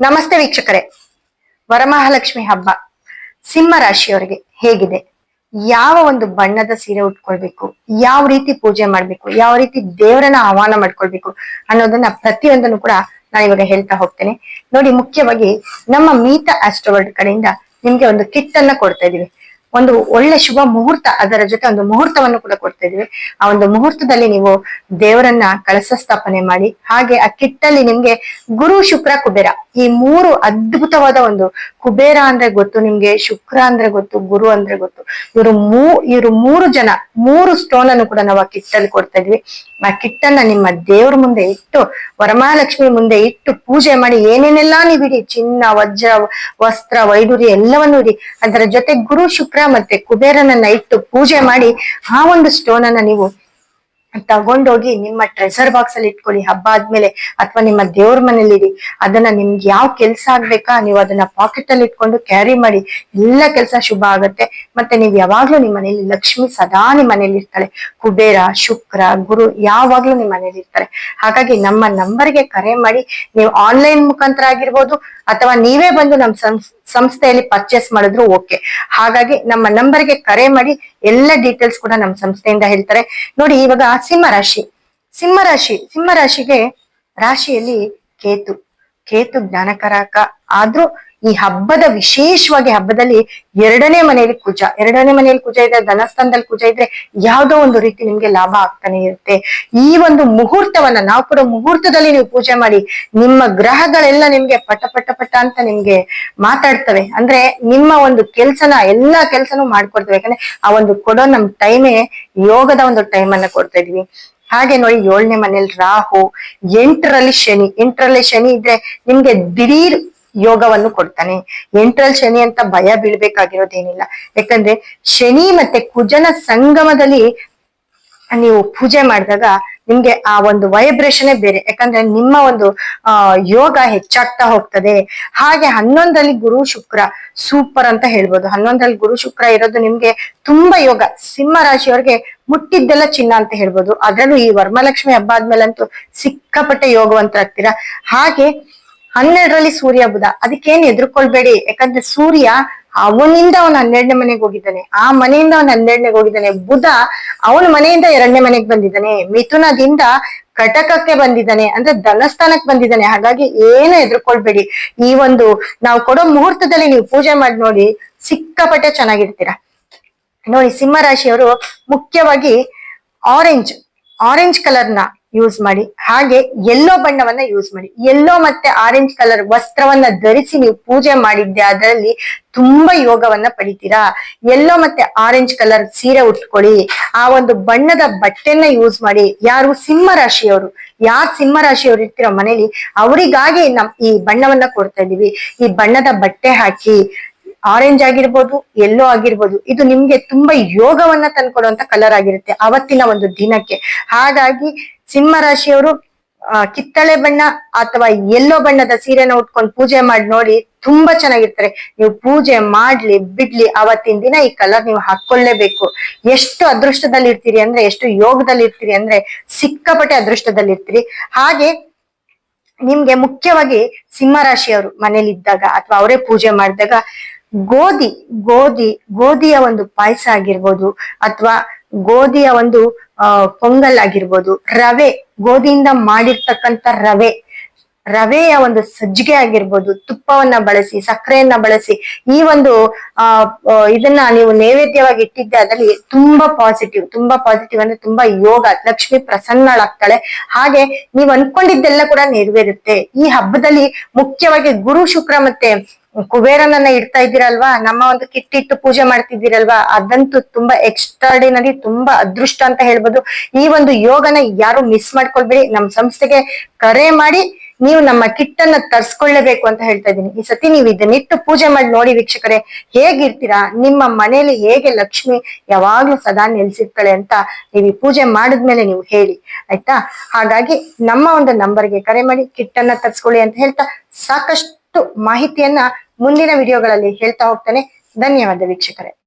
ನಮಸ್ತೆ ವೀಕ್ಷಕರೇ. ವರಮಹಾಲಕ್ಷ್ಮಿ ಹಬ್ಬ ಸಿಂಹ ರಾಶಿಯವರಿಗೆ ಹೇಗಿದೆ? ಯಾವ ಒಂದು ಬಣ್ಣದ ಸೀರೆ ಉಟ್ಕೊಳ್ಬೇಕು? ಯಾವ ರೀತಿ ಪೂಜೆ ಮಾಡ್ಬೇಕು? ಯಾವ ರೀತಿ ದೇವರನ್ನ ಆಹ್ವಾನ ಮಾಡ್ಕೊಳ್ಬೇಕು ಅನ್ನೋದನ್ನ ಪ್ರತಿಯೊಂದನ್ನು ಕೂಡ ನಾನು ಇವಾಗ ಹೇಳ್ತಾ ಹೋಗ್ತೇನೆ. ನೋಡಿ ಮುಖ್ಯವಾಗಿ ನಮ್ಮ ಮೀತ ಆಸ್ಟ್ರೋವರ್ಡ್ ಕಡೆಯಿಂದ ನಿಮ್ಗೆ ಒಂದು ಕಿಟ್ ಅನ್ನ ಕೊಡ್ತಾ ಇದೀವಿ ಒಂದು ಒಳ್ಳೆ ಶುಭ ಮುಹೂರ್ತ ಅದರ ಜೊತೆ ಒಂದು ಮುಹೂರ್ತವನ್ನು ಕೂಡ ಕೊಡ್ತಾ ಇದೀವಿ. ಆ ಒಂದು ಮುಹೂರ್ತದಲ್ಲಿ ನೀವು ದೇವರನ್ನ ಕಳಸ ಸ್ಥಾಪನೆ ಮಾಡಿ, ಹಾಗೆ ಆ ಕಿಟ್ಟಲ್ಲಿ ನಿಮ್ಗೆ ಗುರು ಶುಕ್ರ ಕುಬೇರ. ಈ ಮೂರು ಅದ್ಭುತವಾದ ಒಂದು ಕುಬೇರ ಅಂದ್ರೆ ಗೊತ್ತು, ನಿಮ್ಗೆ ಶುಕ್ರ ಅಂದ್ರೆ ಗೊತ್ತು, ಗುರು ಅಂದ್ರೆ ಗೊತ್ತು. ಇವರು ಮೂ, ಇವರು ಮೂರು ಜನ, ಮೂರು ಸ್ಟೋನ್ ಅನ್ನು ಕೂಡ ನಾವು ಆ ಕಿಟ್ಟಲ್ಲಿ ಕೊಡ್ತಾ ಇದ್ವಿ. ಆ ಕಿಟ್ಟನ್ನ ನಿಮ್ಮ ದೇವ್ರ ಮುಂದೆ ಇಟ್ಟು, ವರಮಹಾಲಕ್ಷ್ಮಿ ಮುಂದೆ ಇಟ್ಟು ಪೂಜೆ ಮಾಡಿ, ಏನೇನೆಲ್ಲಾ ನೀವಿಡಿ, ಚಿನ್ನ, ವಜ್ರ, ವಸ್ತ್ರ ವೈಡೂರ್ಯ ಎಲ್ಲವನ್ನು ಇಡಿ, ಅದರ ಜೊತೆ ಗುರು, ಶುಕ್ರ ಮತ್ತೆ ಕುಬೇರನನ್ನ ಇಟ್ಟು ಪೂಜೆ ಮಾಡಿ, ಆ ಒಂದು ಸ್ಟೋನ್ ಅನ್ನ ನೀವು ತಗೊಂಡೋಗಿ ನಿಮ್ಮ ಟ್ರೆಸರ್ ಬಾಕ್ಸ್ ಅಲ್ಲಿ ಇಟ್ಕೊಳ್ಳಿ. ಹಬ್ಬ ಆದ್ಮೇಲೆ ಅಥವಾ ನಿಮ್ಮ ದೇವ್ರ ಮನೇಲಿ ಇಡಿ ಅದನ್ನ ನಿಮ್ಗೆ ಯಾವ ಕೆಲ್ಸ ಆಗ್ಬೇಕಾ ನೀವು ಅದನ್ನ ಪಾಕೆಟ್ ಅಲ್ಲಿ ಇಟ್ಕೊಂಡು ಕ್ಯಾರಿ ಮಾಡಿ. ಎಲ್ಲ ಕೆಲಸ ಶುಭ ಆಗತ್ತೆ. ಮತ್ತೆ ನೀವು ಯಾವಾಗ್ಲೂ ನಿಮ್ಮ ಮನೇಲಿ ಲಕ್ಷ್ಮಿ ಸದಾ ನಿಮ್ಮ ಮನೇಲಿ ಇರ್ತಾಳೆ. ಕುಬೇರ, ಶುಕ್ರ, ಗುರು ಯಾವಾಗ್ಲೂ ನಿಮ್ಮ ಮನೇಲಿ ಇರ್ತಾರೆ. ಹಾಗಾಗಿ ನಮ್ಮ ನಂಬರ್ಗೆ ಕರೆ ಮಾಡಿ. ನೀವು ಆನ್ಲೈನ್ ಮುಖಾಂತರ ಆಗಿರ್ಬೋದು ಅಥವಾ ನೀವೇ ಬಂದು ನಮ್ಮ ಸಂಸ್ ಸಂಸ್ಥೆಯಲ್ಲಿ ಪರ್ಚೇಸ್ ಮಾಡಿದ್ರು ಓಕೆ ಹಾಗಾಗಿ ನಮ್ಮ ನಂಬರ್ಗೆ ಕರೆ ಮಾಡಿ ಎಲ್ಲ ಡೀಟೇಲ್ಸ್ ಕೂಡ ನಮ್ಮ ಸಂಸ್ಥೆಯಿಂದ ಹೇಳ್ತಾರೆ. ನೋಡಿ, ಇವಾಗ ಸಿಂಹ ರಾಶಿ. ಸಿಂಹ ರಾಶಿ, ಸಿಂಹ ರಾಶಿಗೆ ರಾಶಿಯಲ್ಲಿ ಕೇತು. ಕೇತು ಜ್ಞಾನಕಾರಕ. ಆದ್ರೂ ಈ ಹಬ್ಬದ ವಿಶೇಷವಾಗಿ ಹಬ್ಬದಲ್ಲಿ ಎರಡನೇ ಮನೆಯಲ್ಲಿ ಕುಜ ಎರಡನೇ ಮನೆಯಲ್ಲಿ ಕುಜ ಇದ್ರೆ, ಧನಸ್ಥಾನದಲ್ಲಿ ಕುಜ ಇದ್ರೆ ಯಾವ್ದೋ ಒಂದು ರೀತಿ ನಿಮ್ಗೆ ಲಾಭ ಆಗ್ತಾನೆ ಇರುತ್ತೆ. ಈ ಒಂದು ಮುಹೂರ್ತವನ್ನ ನಾವು ಕೂಡ ಮುಹೂರ್ತದಲ್ಲಿ ನೀವು ಪೂಜೆ ಮಾಡಿ, ನಿಮ್ಮ ಗ್ರಹಗಳೆಲ್ಲ ನಿಮ್ಗೆ ಪಟ ಪಟ ಪಟ ಅಂತ ನಿಮ್ಗೆ ಮಾತಾಡ್ತವೆ. ಅಂದ್ರೆ ನಿಮ್ಮ ಒಂದು ಕೆಲ್ಸನ, ಎಲ್ಲಾ ಕೆಲ್ಸನೂ ಮಾಡ್ಕೊಡ್ತೇವೆ. ಯಾಕಂದ್ರೆ ಆ ಒಂದು ಕೊಡೋ ನಮ್ ಟೈಮೇ ಯೋಗದ ಒಂದು ಟೈಮ್ ಅನ್ನ ಕೊಡ್ತಾ ಇದೀವಿ ಹಾಗೆ ನೋಡಿ ಏಳನೇ ಮನೇಲಿ ರಾಹು, ಎಂಟರಲ್ಲಿ ಶನಿ. ಎಂಟರಲ್ಲಿ ಶನಿ ಇದ್ರೆ ನಿಮ್ಗೆ ದಿಢೀರ್ ಯೋಗವನ್ನು ಕೊಡ್ತಾನೆ. ಎಂಟ್ರಲ್ಲಿ ಶನಿ ಅಂತ ಭಯ ಬೀಳ್ಬೇಕಾಗಿರೋದೇನಿಲ್ಲ. ಯಾಕಂದ್ರೆ ಶನಿ ಮತ್ತೆ ಕುಜನ ಸಂಗಮದಲ್ಲಿ ನೀವು ಪೂಜೆ ಮಾಡಿದಾಗ ನಿಮ್ಗೆ ಆ ಒಂದು ವೈಬ್ರೇಷನ್ ಬೇರೆ. ಯಾಕಂದ್ರೆ ನಿಮ್ಮ ಒಂದು ಯೋಗ ಹೆಚ್ಚಾಗ್ತಾ ಹೋಗ್ತದೆ. ಹಾಗೆ ಹನ್ನೊಂದರಲ್ಲಿ ಗುರು ಶುಕ್ರ ಸೂಪರ್ ಅಂತ ಹೇಳ್ಬೋದು. ಹನ್ನೊಂದರಲ್ಲಿ ಗುರು ಶುಕ್ರ ಇರೋದು ನಿಮ್ಗೆ ತುಂಬಾ ಯೋಗ. ಸಿಂಹ ರಾಶಿಯವ್ರಿಗೆ ಮುಟ್ಟಿದ್ದೆಲ್ಲ ಚಿನ್ನ ಅಂತ ಹೇಳ್ಬೋದು. ಅದರಲ್ಲೂ ಈ ವರ್ಮಲಕ್ಷ್ಮಿ ಹಬ್ಬ ಆದ್ಮೇಲಂತೂ ಸಿಕ್ಕಾಪಟ್ಟೆ ಯೋಗವಂತರಾಗ್ತೀರಾ. ಹಾಗೆ ಹನ್ನೆರಡರಲ್ಲಿ ಸೂರ್ಯ ಬುಧ. ಅದಕ್ಕೇನ್ ಎದುರ್ಕೊಳ್ಬೇಡಿ. ಯಾಕಂದ್ರೆ ಸೂರ್ಯ ಅವನಿಂದ ಅವನ ಹನ್ನೆರಡನೇ ಮನೆಗೆ ಹೋಗಿದ್ದಾನೆ. ಆ ಮನೆಯಿಂದ ಅವನ ಹನ್ನೆರಡನೇಗೆ ಹೋಗಿದ್ದಾನೆ. ಬುಧ ಅವನ ಮನೆಯಿಂದ ಎರಡನೇ ಮನೆಗೆ ಬಂದಿದ್ದಾನೆ. ಮಿಥುನದಿಂದ ಕಟಕಕ್ಕೆ ಬಂದಿದ್ದಾನೆ. ಅಂದ್ರೆ ಧನಸ್ಥಾನಕ್ಕೆ ಬಂದಿದ್ದಾನೆ. ಹಾಗಾಗಿ ಏನು ಎದುರ್ಕೊಳ್ಬೇಡಿ. ಈ ಒಂದು ನಾವು ಕೊಡೋ ಮುಹೂರ್ತದಲ್ಲಿ ನೀವು ಪೂಜೆ ಮಾಡಿ ನೋಡಿ ಸಿಕ್ಕಾಪಟ್ಟೆ ಚೆನ್ನಾಗಿರ್ತೀರ. ನೋಡಿ ಸಿಂಹ ರಾಶಿಯವರು ಮುಖ್ಯವಾಗಿ ಆರೆಂಜ್ ಆರೆಂಜ್ ಕಲರ್ನ ಯೂಸ್ ಮಾಡಿ. ಹಾಗೆ ಎಲ್ಲೋ ಬಣ್ಣವನ್ನ ಯೂಸ್ ಮಾಡಿ. ಎಲ್ಲೋ ಮತ್ತೆ ಆರೆಂಜ್ ಕಲರ್ ವಸ್ತ್ರವನ್ನ ಧರಿಸಿ ನೀವು ಪೂಜೆ ಮಾಡಿದ್ದೆ ಅದರಲ್ಲಿ ತುಂಬಾ ಯೋಗವನ್ನ ಪಡಿತೀರಾ? ಎಲ್ಲೋ ಮತ್ತೆ ಆರೆಂಜ್ ಕಲರ್ ಸೀರೆ ಉಟ್ಕೊಳ್ಳಿ. ಆ ಒಂದು ಬಣ್ಣದ ಬಟ್ಟೆನ ಯೂಸ್ ಮಾಡಿ. ಯಾರು? ಸಿಂಹ ರಾಶಿಯವರು ಯಾರ್ ಸಿಂಹ ರಾಶಿಯವರು ಇರ್ತಿರೋ ಮನೇಲಿ ಅವರಿಗಾಗಿ ನಮ್ ಈ ಬಣ್ಣವನ್ನ ಕೊಡ್ತಾ ಇದೀವಿ ಈ ಬಣ್ಣದ ಬಟ್ಟೆ ಹಾಕಿ. ಆರೆಂಜ್ ಆಗಿರ್ಬೋದು ಎಲ್ಲೋ ಆಗಿರ್ಬೋದು. ಇದು ನಿಮ್ಗೆ ತುಂಬಾ ಯೋಗವನ್ನ ತಂದ್ಕೊಡುವಂತ ಕಲರ್ ಆಗಿರುತ್ತೆ ಅವತ್ತಿನ ಒಂದು ದಿನಕ್ಕೆ. ಹಾಗಾಗಿ ಸಿಂಹ ರಾಶಿಯವರು ಕಿತ್ತಳೆ ಬಣ್ಣ ಅಥವಾ ಎಲ್ಲೋ ಬಣ್ಣದ ಸೀರೆನ ಉಟ್ಕೊಂಡು ಪೂಜೆ ಮಾಡಿ ನೋಡಿ ತುಂಬಾ ಚೆನ್ನಾಗಿರ್ತಾರೆ. ನೀವು ಪೂಜೆ ಮಾಡ್ಲಿ, ಬಿಡ್ಲಿ, ಅವತ್ತಿನ ದಿನ ಈ ಕಲರ್ ನೀವು ಹಾಕೊಳ್ಳೇಬೇಕು ಎಷ್ಟು ಅದೃಷ್ಟದಲ್ಲಿ ಇರ್ತೀರಿ ಅಂದ್ರೆ, ಎಷ್ಟು ಯೋಗದಲ್ಲಿ ಇರ್ತೀರಿ ಅಂದ್ರೆ, ಸಿಕ್ಕಾಪಟ್ಟೆ ಅದೃಷ್ಟದಲ್ಲಿ ಇರ್ತೀರಿ. ಹಾಗೆ ನಿಮ್ಗೆ ಮುಖ್ಯವಾಗಿ ಸಿಂಹ ರಾಶಿಯವರು ಮನೇಲಿ ಇದ್ದಾಗ ಅಥವಾ ಅವರೇ ಪೂಜೆ ಮಾಡಿದಾಗ ಗೋಧಿ ಗೋಧಿ, ಗೋಧಿಯ ಒಂದು ಪಾಯಸ ಆಗಿರ್ಬೋದು ಅಥವಾ ಗೋಧಿಯ ಒಂದು ಪೊಂಗಲ್ ಆಗಿರ್ಬೋದು. ರವೆ ಗೋಧಿಯಿಂದ ಮಾಡಿರ್ತಕ್ಕಂಥ ರವೆ. ರವೆಯ ಒಂದು ಸಜ್ಜಿಗೆ ಆಗಿರ್ಬೋದು. ತುಪ್ಪವನ್ನ ಬಳಸಿ ಸಕ್ಕರೆಯನ್ನ ಬಳಸಿ ಈ ಒಂದು ಆ, ಇದನ್ನ ನೀವು ನೈವೇದ್ಯವಾಗಿ ಇಟ್ಟಿದ್ದೆ ಅದರಲ್ಲಿ ತುಂಬಾ ಪಾಸಿಟಿವ್ ತುಂಬಾ ಪಾಸಿಟಿವ್ ಅಂದ್ರೆ ತುಂಬಾ ಯೋಗ ಲಕ್ಷ್ಮಿ ಪ್ರಸನ್ನಳಾಗ್ತಾಳೆ. ಹಾಗೆ ನೀವು ಅನ್ಕೊಂಡಿದ್ದೆಲ್ಲ ಕೂಡ ನೆರವೇರುತ್ತೆ. ಈ ಹಬ್ಬದಲ್ಲಿ ಮುಖ್ಯವಾಗಿ ಗುರು ಶುಕ್ರ ಮತ್ತೆ ಕುಬೇರನನ್ನ ಇಡ್ತಾ ಇದ್ದೀರಲ್ವಾ? ನಮ್ಮ ಒಂದು ಕಿಟ್ಟಿಟ್ಟು ಪೂಜೆ ಮಾಡ್ತಿದ್ದೀರಲ್ವಾ? ಅದಂತೂ ತುಂಬಾ ಎಕ್ಸ್ಟ್ರಾಡಿನರಿ ತುಂಬಾ ಅದೃಷ್ಟ ಅಂತ ಹೇಳ್ಬೋದು. ಈ ಒಂದು ಯೋಗನ ಯಾರು ಮಿಸ್ ಮಾಡ್ಕೊಳ್ಬೇಡಿ. ನಮ್ಮ ಸಂಸ್ಥೆಗೆ ಕರೆ ಮಾಡಿ ನೀವು ನಮ್ಮ ಕಿಟ್ಟನ್ನ ತರ್ಸ್ಕೊಳ್ಳೇಬೇಕು ಅಂತ ಹೇಳ್ತಾ ಇದ್ದೀನಿ. ಈ ಸತಿ ನೀವು ಇದನ್ನಿಟ್ಟು ಪೂಜೆ ಮಾಡಿ ನೋಡಿ ವೀಕ್ಷಕರೇ, ಹೇಗಿರ್ತೀರಾ? ನಿಮ್ಮ ಮನೆಯಲ್ಲಿ ಹೇಗೆ ಲಕ್ಷ್ಮಿ ಯಾವಾಗ್ಲೂ ಸದಾ ನೆಲೆಸಿರ್ತಾಳೆ ಅಂತ ನೀವು ಈ ಪೂಜೆ ಮಾಡಿದ್ಮೇಲೆ ನೀವು ಹೇಳಿ, ಆಯ್ತಾ? ಹಾಗಾಗಿ ನಮ್ಮ ಒಂದು ನಂಬರ್ಗೆ ಕರೆ ಮಾಡಿ ಕಿಟ್ಟನ್ನ ತರ್ಸ್ಕೊಳ್ಳಿ ಅಂತ ಹೇಳ್ತಾ ಸಾಕಷ್ಟು ಮಾಹಿತಿಯನ್ನ ಮುಂದಿನ ವಿಡಿಯೋಗಳಲ್ಲಿ ಹೇಳ್ತಾ ಹೋಗ್ತೇನೆ. ಧನ್ಯವಾದ ವೀಕ್ಷಕರೇ.